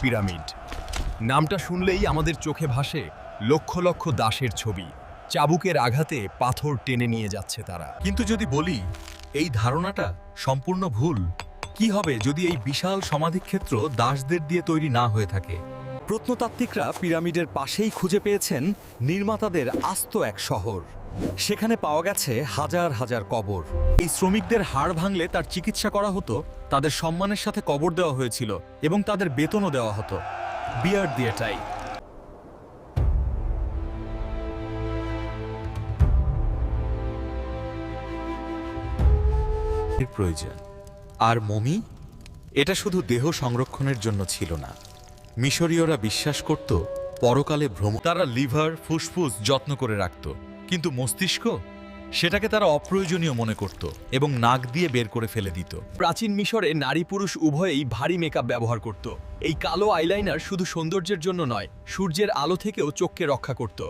Pyramid. নামটা শুনলেই আমাদের চোখে ভাসে লক্ষ লক্ষ দাসের ছবি। চাবুকের আঘাতে পাথর টেনে নিয়ে যাচ্ছে তারা। কিন্তু যদি বলি, এই ধারণাটা সম্পূর্ণ ভুল। কি হবে যদি এই বিশাল সমাধিক্ষেত্র দাসদের দিয়ে তৈরি না হয়ে থাকে? প্রত্নতাত্ত্বিকরা পিরামিডের পাশেই খুঁজে পেয়েছেন নির্মাতাদের আস্ত এক শহর। সেখানে পাওয়া গেছে হাজার হাজার কবর। এই শ্রমিকদের হাড় ভাঙলে তার চিকিৎসা করা হতো, তাদের সম্মানের সাথে কবর দেওয়া হয়েছিল এবং তাদের বেতনও দেওয়া হতো। বিয়ার দিয়েটাই এর প্রয়োজন। আর মমি? এটা শুধু দেহ সংরক্ষণের জন্য ছিল না। মিশরীয়রা বিশ্বাস করত, পরকালে ভ্রম তারা লিভার, ফুসফুস যত্ন করে রাখত। কিন্তু মস্তিষ্ক সেটাকে তারা অপ্রয়োজনীয় মনে করত এবং নাক দিয়ে বের করে ফেলে দিত। প্রাচীন মিশরে নারী পুরুষ উভয়েই ভারী মেকআপ ব্যবহার করত। এই কালো আইলাইনার শুধু সৌন্দর্যের জন্য নয়, সূর্যের আলো থেকেও চোখকে রক্ষা করত।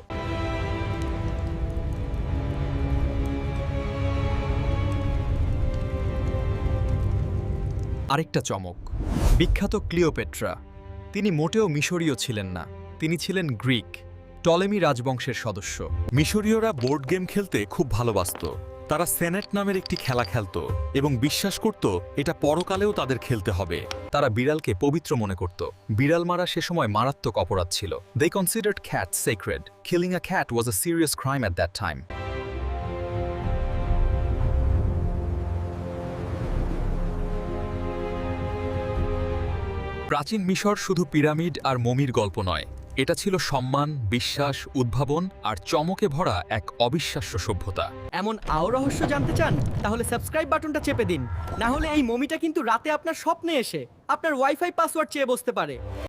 আরেকটা চমক, বিখ্যাত ক্লিওপেট্রা। তিনি মোটেও মিশরীয় ছিলেন না, তিনি ছিলেন গ্রিক। টলেমি রাজবংশের সদস্য। মিশরীয়রা বোর্ড গেম খেলতে খুব ভালোবাসত। তারা সেনেট নামের একটি খেলা খেলতো এবং বিশ্বাস করত এটা পরকালেও তাদের খেলতে হবে। তারা বিড়ালকে পবিত্র মনে করত। বিড়াল মারা সে সময় মারাত্মক অপরাধ ছিল। They considered cat sacred killing a cat was a serious crime at that time প্রাচীন মিশর শুধু পিরামিড আর মমির গল্প নয়। এটা ছিল সম্মান, বিশ্বাস, উদ্ভাবন আর চমকে ভরা এক অবিশ্বাস্য সভ্যতা। এমন আও রহস্য জানতে চান? তাহলে সাবস্ক্রাইব বাটনটা চেপে দিন। না হলে এই মমিটা কিন্তু রাতে আপনার স্বপ্নে এসে আপনার ওয়াইফাই পাসওয়ার্ড চেয়ে বসতে পারে।